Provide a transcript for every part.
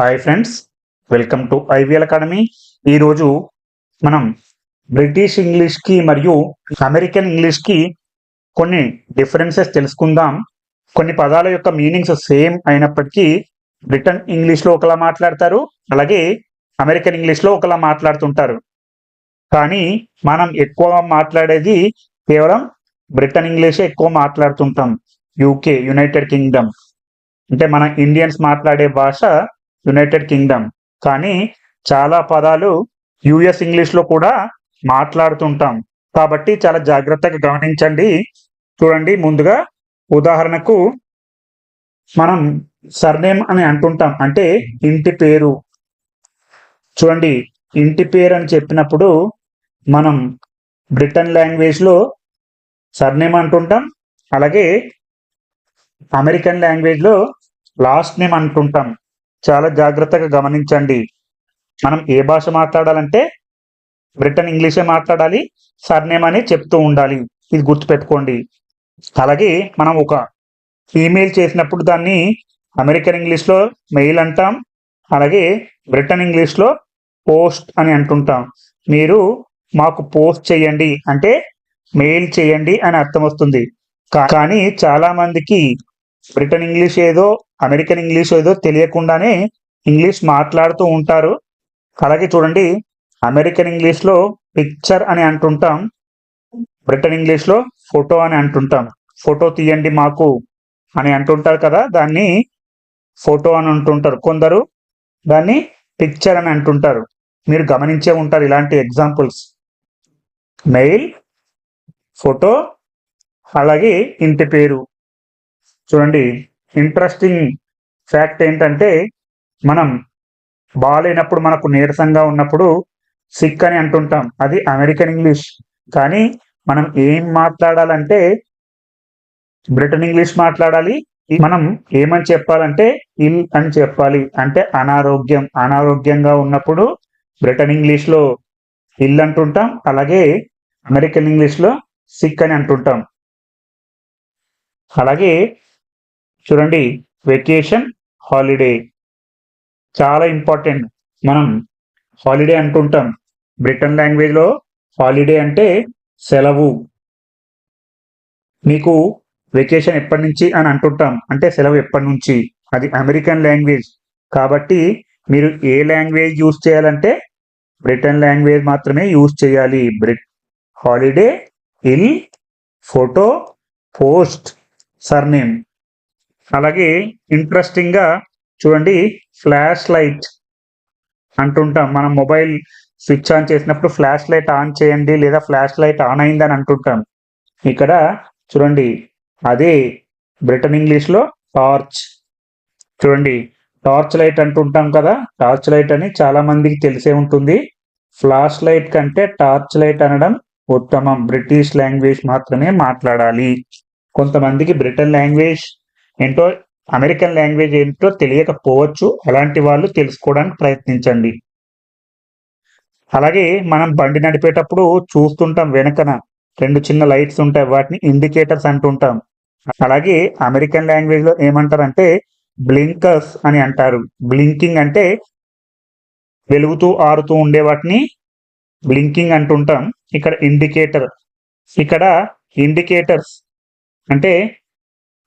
Hi friends welcome to IVL academy ఈరోజు మనం British ఇంగ్లీష్కి మరియు అమెరికన్ ఇంగ్లీష్కి కొన్ని డిఫరెన్సెస్ తెలుసుకుందాం. కొన్ని పదాల యొక్క మీనింగ్స్ సేమ్ అయినప్పటికీ బ్రిటన్ ఇంగ్లీష్లో ఒకలా మాట్లాడతారు అలాగే అమెరికన్ ఇంగ్లీష్లో ఒకలా మాట్లాడుతుంటారు. కానీ మనం ఎక్కువ మాట్లాడేది కేవలం బ్రిటన్ ఇంగ్లీషే ఎక్కువ మాట్లాడుతుంటాం. యూకే యునైటెడ్ కింగ్డమ్ అంటే మన ఇండియన్స్ మాట్లాడే భాష యునైటెడ్ కింగ్డమ్ కానీ చాలా పదాలు యుఎస్ ఇంగ్లీష్లో కూడా మాట్లాడుతుంటాం. కాబట్టి చాలా జాగ్రత్తగా గమనించండి. చూడండి ముందుగా ఉదాహరణకు మనం సర్నేమ్ అని అంటుంటాం. అంటే ఇంటి పేరు. చూడండి ఇంటి పేరు అని చెప్పినప్పుడు మనం బ్రిటన్ లాంగ్వేజ్లో సర్నేమ్ అంటుంటాం. అలాగే అమెరికన్ లాంగ్వేజ్లో లాస్ట్ నేమ్ అంటుంటాం. చాలా జాగ్రత్తగా గమనించండి. మనం ఏ భాష మాట్లాడాలంటే బ్రిటన్ ఇంగ్లీషే మాట్లాడాలి సర్నేమ్ అని చెప్తూ ఉండాలి. ఇది గుర్తుపెట్టుకోండి. అలాగే మనం ఒక ఈమెయిల్ చేసినప్పుడు దాన్ని అమెరికన్ ఇంగ్లీష్లో మెయిల్ అంటాం అలాగే బ్రిటన్ ఇంగ్లీష్లో పోస్ట్ అని అంటుంటాం. మీరు మాకు పోస్ట్ చేయండి అంటే మెయిల్ చేయండి అని అర్థం వస్తుంది. కానీ చాలామందికి బ్రిటన్ ఇంగ్లీష్ ఏదో అమెరికన్ ఇంగ్లీష్ ఏదో తెలియకుండానే ఇంగ్లీష్ మాట్లాడుతూ ఉంటారు. అలాగే చూడండి అమెరికన్ ఇంగ్లీష్లో పిక్చర్ అని అంటుంటాం. బ్రిటన్ ఇంగ్లీష్లో ఫోటో అని అంటుంటాం. ఫోటో తీయండి మాకు అని అంటుంటారు కదా దాన్ని ఫోటో అని అంటుంటారు కొందరు. దాన్ని పిక్చర్ అని అంటుంటారు. మీరు గమనించే ఉంటారు ఇలాంటి ఎగ్జాంపుల్స్. మెయిల్ ఫోటో అలాగే ఇంటి పేరు. ఇంట్రెస్టింగ్ ఫ్యాక్ట్ ఏంటంటే మనం బాగాలేనప్పుడు మనకు నీరసంగా ఉన్నప్పుడు సిక్ అని అంటుంటాం. అది అమెరికన్ ఇంగ్లీష్ కానీ మనం ఏం మాట్లాడాలంటే బ్రిటన్ ఇంగ్లీష్ మాట్లాడాలి మనం ఏమని చెప్పాలంటే ఇల్ అని చెప్పాలి. అంటే అనారోగ్యం. అనారోగ్యంగా ఉన్నప్పుడు బ్రిటన్ ఇంగ్లీష్లో ఇల్ అంటుంటాం. అలాగే అమెరికన్ ఇంగ్లీష్లో సిక్ అని అంటుంటాం. అలాగే చూడండి వెకేషన్ హాలిడే చాలా ఇంపార్టెంట్ మనం హాలిడే అంటుంటాం. బ్రిటన్ లాంగ్వేజ్లో హాలిడే అంటే సెలవు. మీకు వెకేషన్ ఎప్పటి నుంచి అని అంటుంటాం. అంటే సెలవు ఎప్పటి నుంచి? అది అమెరికన్ లాంగ్వేజ్ కాబట్టి మీరు ఏ లాంగ్వేజ్ యూజ్ చేయాలంటే బ్రిటన్ లాంగ్వేజ్ మాత్రమే యూజ్ చేయాలి. బ్రిట్ హాలిడే ఇల్ ఫోటో పోస్ట్ సర్నేమ్ అలాగే ఇంట్రెస్టింగ్గా చూడండి ఫ్లాష్ లైట్ అంటుంటాం. మనం మొబైల్ స్విచ్ ఆన్ చేసినప్పుడు ఫ్లాష్ లైట్ ఆన్ చేయండి లేదా ఫ్లాష్ లైట్ ఆన్ అయిందని అంటుంటాం. ఇక్కడ చూడండి అదే బ్రిటన్ ఇంగ్లీష్లో టార్చ్ చూడండి టార్చ్ లైట్ అంటుంటాం కదా టార్చ్ లైట్ అని చాలా మందికి తెలిసే ఉంటుంది. ఫ్లాష్ లైట్ కంటే టార్చ్ లైట్ అనడం ఉత్తమం. బ్రిటిష్ లాంగ్వేజ్ మాత్రమే మాట్లాడాలి. కొంతమందికి బ్రిటన్ లాంగ్వేజ్ ఏంటో అమెరికన్ లాంగ్వేజ్ ఏంటో తెలియకపోవచ్చు. అలాంటి వాళ్ళు తెలుసుకోవడానికి ప్రయత్నించండి. అలాగే మనం బండి నడిపేటప్పుడు చూస్తుంటాం వెనకన. రెండు చిన్న లైట్స్ ఉంటాయి. వాటిని ఇండికేటర్స్ అంటుంటాం. అలాగే అమెరికన్ లాంగ్వేజ్లో ఏమంటారంటే బ్లింకర్స్ అని అంటారు. బ్లింకింగ్ అంటే వెలుగుతూ ఆరుతూ ఉండే వాటిని బ్లింకింగ్ అంటుంటాం. ఇక్కడ ఇండికేటర్. ఇక్కడ ఇండికేటర్స్ అంటే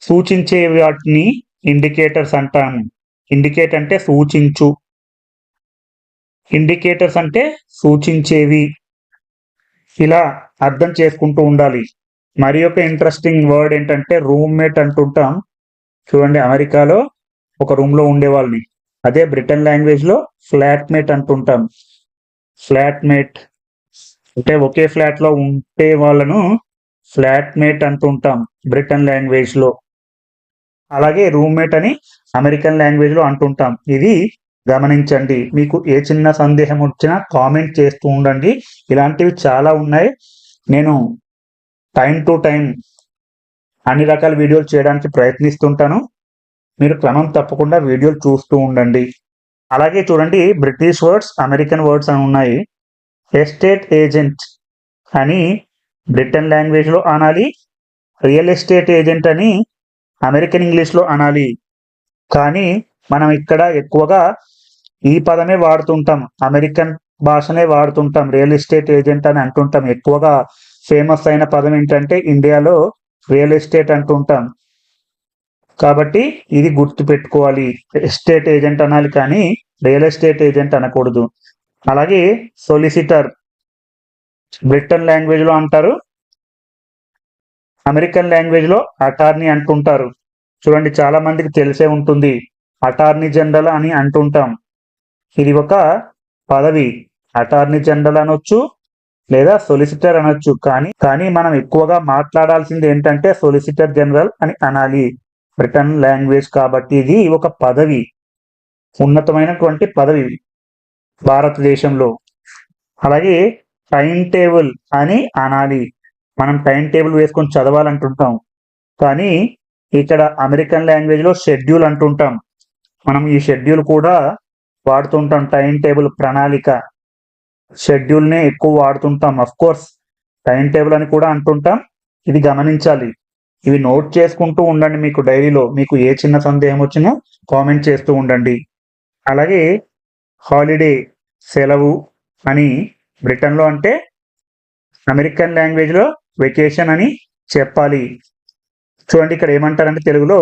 సూచించే వాటిని ఇండికేటర్స్ అంటాము. ఇండికేట్ అంటే సూచించు. ఇండికేటర్స్ అంటే సూచించేవి. ఇలా అర్థం చేసుకుంటూ ఉండాలి. మరి ఒక ఇంట్రెస్టింగ్ వర్డ్ ఏంటంటే రూమ్మేట్ అంటుంటాం. చూడండి అమెరికాలో ఒక రూమ్లో ఉండేవాళ్ళని. ఉండే వాళ్ళని అదే బ్రిటన్ లాంగ్వేజ్లో ఫ్లాట్మేట్ ఫ్లాట్ మేట్ అంటుంటాం. ఫ్లాట్మేట్ అంటే ఒకే ఫ్లాట్లో ఉండే వాళ్ళను ఫ్లాట్ మేట్ అంటుంటాం బ్రిటన్ లాంగ్వేజ్లో అలాగే రూమ్మేట్ అని అమెరికన్ లాంగ్వేజ్లో అంటుంటాం. ఇది గమనించండి. మీకు ఏ చిన్న సందేహం వచ్చినా కామెంట్ చేస్తూ ఉండండి. ఇలాంటివి చాలా ఉన్నాయి. నేను టైం టు టైం అన్ని రకాల వీడియోలు చేయడానికి ప్రయత్నిస్తుంటాను. మీరు క్రమం తప్పకుండా వీడియోలు చూస్తూ ఉండండి. అలాగే చూడండి బ్రిటిష్ వర్డ్స్ అమెరికన్ వర్డ్స్ అని ఉన్నాయి. ఎస్టేట్ ఏజెంట్ అని బ్రిటన్ లాంగ్వేజ్లో అనాలి. రియల్ ఎస్టేట్ ఏజెంట్ అని అమెరికన్ ఇంగ్లీష్లో అనాలి. కానీ మనం ఇక్కడ ఎక్కువగా ఈ పదమే వాడుతుంటాం. అమెరికన్ భాషనే వాడుతుంటాం. రియల్ ఎస్టేట్ ఏజెంట్ అని అంటుంటాం. ఎక్కువగా ఫేమస్ అయిన పదం ఏంటంటే ఇండియాలో రియల్ ఎస్టేట్ అంటుంటాం. కాబట్టి ఇది గుర్తు పెట్టుకోవాలి ఎస్టేట్ ఏజెంట్ అనాలి కానీ రియల్ ఎస్టేట్ ఏజెంట్ అనకూడదు. అలాగే సొలిసిటర్. బ్రిటన్ లాంగ్వేజ్లో అంటారు. అమెరికన్ లాంగ్వేజ్లో అటార్నీ అంటుంటారు. చూడండి చాలా మందికి తెలిసే ఉంటుంది. అటార్నీ జనరల్ అని అంటుంటాం. ఇది ఒక పదవి. అటార్నీ జనరల్ అనొచ్చు లేదా సొలిసిటర్ అనొచ్చు. కానీ కానీ మనం ఎక్కువగా మాట్లాడాల్సింది ఏంటంటే సొలిసిటర్ జనరల్ అని అనాలి. బ్రిటన్ లాంగ్వేజ్ కాబట్టి ఇది ఒక పదవి. ఉన్నతమైనటువంటి పదవి భారతదేశంలో. అలాగే టైం టేబుల్ అని అనాలి. మనం టైం టేబుల్ వేసుకొని చదవాలంటుంటాం. కానీ ఇక్కడ అమెరికన్ లాంగ్వేజ్లో షెడ్యూల్ అంటుంటాం. మనం ఈ షెడ్యూల్ కూడా వాడుతుంటాం టైం టేబుల్ ప్రణాళిక. షెడ్యూల్నే ఎక్కువ వాడుతుంటాం అఫ్ కోర్స్ టైం టేబుల్ అని కూడా అంటుంటాం. ఇది గమనించాలి. ఇవి నోట్ చేసుకుంటూ ఉండండి మీకు డైరీలో. మీకు ఏ చిన్న సందేహం వచ్చినా కామెంట్ చేస్తూ ఉండండి. అలాగే హాలిడే సెలవు అని బ్రిటన్లో అంటే అమెరికన్ లాంగ్వేజ్లో వెకేషన్ అని చెప్పాలి. చూడండి ఇక్కడ ఏమంటారంటే తెలుగులో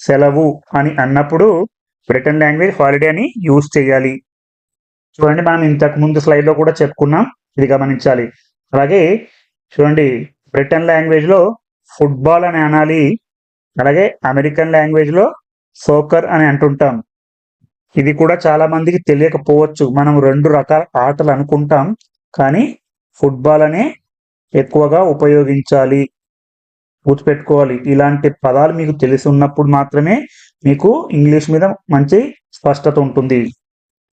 సెలవు అని అన్నప్పుడు బ్రిటన్ లాంగ్వేజ్ హాలిడే అని యూజ్ చేయాలి. చూడండి మనం ఇంతకు ముందు స్లైడ్లో కూడా చెప్పుకున్నాం ఇది గమనించాలి. అలాగే చూడండి బ్రిటన్ లాంగ్వేజ్లో ఫుట్బాల్ అని అనాలి అలాగే అమెరికన్ లాంగ్వేజ్లో సోకర్ అని అంటుంటాం. ఇది కూడా చాలా మందికి తెలియకపోవచ్చు మనం రెండు రకాల ఆటలు అనుకుంటాం కానీ ఫుట్బాల్ అనే ఎక్కువగా ఉపయోగించాలి. గుర్తుపెట్టుకోవాలి. ఇలాంటి పదాలు మీకు తెలిసి ఉన్నప్పుడు మాత్రమే మీకు ఇంగ్లీష్ మీద మంచి స్పష్టత ఉంటుంది.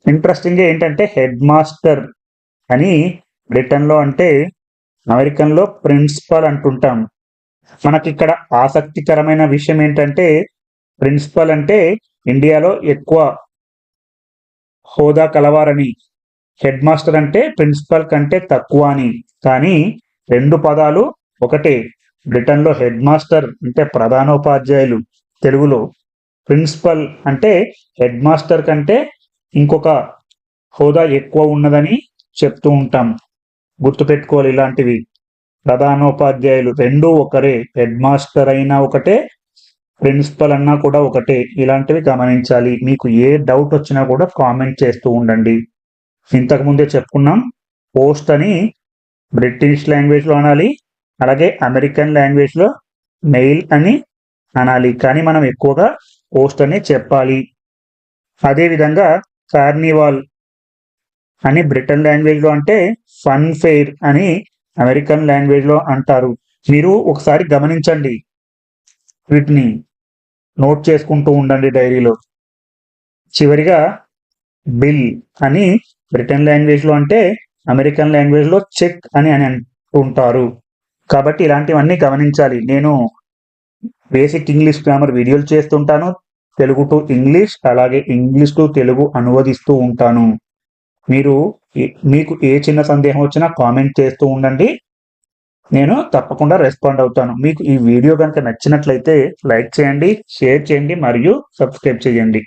ఇంట్రెస్టింగ్ ఏంటంటే హెడ్ మాస్టర్ అని బ్రిటన్లో అంటే అమెరికన్లో ప్రిన్సిపల్ అంటుంటాం. మనకి ఇక్కడ ఆసక్తికరమైన విషయం ఏంటంటే ప్రిన్సిపల్ అంటే ఇండియాలో ఎక్కువ హోదా కలవారని. హెడ్ మాస్టర్ అంటే ప్రిన్సిపల్ కంటే తక్కువ అని. కానీ రెండు పదాలు. ఒకటే బ్రిటన్లో హెడ్ మాస్టర్ అంటే ప్రధానోపాధ్యాయులు. తెలుగులో ప్రిన్సిపల్ అంటే హెడ్ మాస్టర్ కంటే ఇంకొక హోదా ఎక్కువ ఉన్నదని చెప్తూ ఉంటాం. గుర్తుపెట్టుకోవాలి ఇలాంటివి. ప్రధానోపాధ్యాయులు రెండు ఒకరే. హెడ్ మాస్టర్ అయినా ఒకటే ప్రిన్సిపల్ అన్నా కూడా ఒకటే. ఇలాంటివి గమనించాలి. మీకు ఏ డౌట్ వచ్చినా కూడా కామెంట్ చేస్తూ ఉండండి. ఇంతకుముందే చెప్పుకున్నాం పోస్ట్ అని బ్రిటిష్ లాంగ్వేజ్లో అనాలి అలాగే అమెరికన్ లాంగ్వేజ్లో మెయిల్ అని అనాలి. కానీ మనం ఎక్కువగా పోస్ట్ అని చెప్పాలి. అదేవిధంగా కార్నివాల్ అని బ్రిటన్ లాంగ్వేజ్లో అంటే ఫన్ ఫెయిర్ అని అమెరికన్ లాంగ్వేజ్లో అంటారు. మీరు ఒకసారి గమనించండి. వీటిని నోట్ చేసుకుంటూ ఉండండి డైరీలో చివరిగా బిల్ అని బ్రిటన్ లాంగ్వేజ్లో అంటే అమెరికన్ లాంగ్వేజ్లో చెక్ అని అని అంటుంటారు. కాబట్టి ఇలాంటివన్నీ గమనించాలి. నేను బేసిక్ ఇంగ్లీష్ గ్రామర్ వీడియోలు చేస్తుంటాను తెలుగు టు ఇంగ్లీష్ అలాగే ఇంగ్లీష్ టు తెలుగు అనువదిస్తూ ఉంటాను. మీరు మీకు ఏ చిన్న సందేహం వచ్చినా కామెంట్ చేస్తూ ఉండండి. నేను తప్పకుండా రెస్పాండ్ అవుతాను. మీకు ఈ వీడియో కనుక నచ్చినట్లయితే లైక్ చేయండి షేర్ చేయండి మరియు సబ్స్క్రైబ్ చేయండి.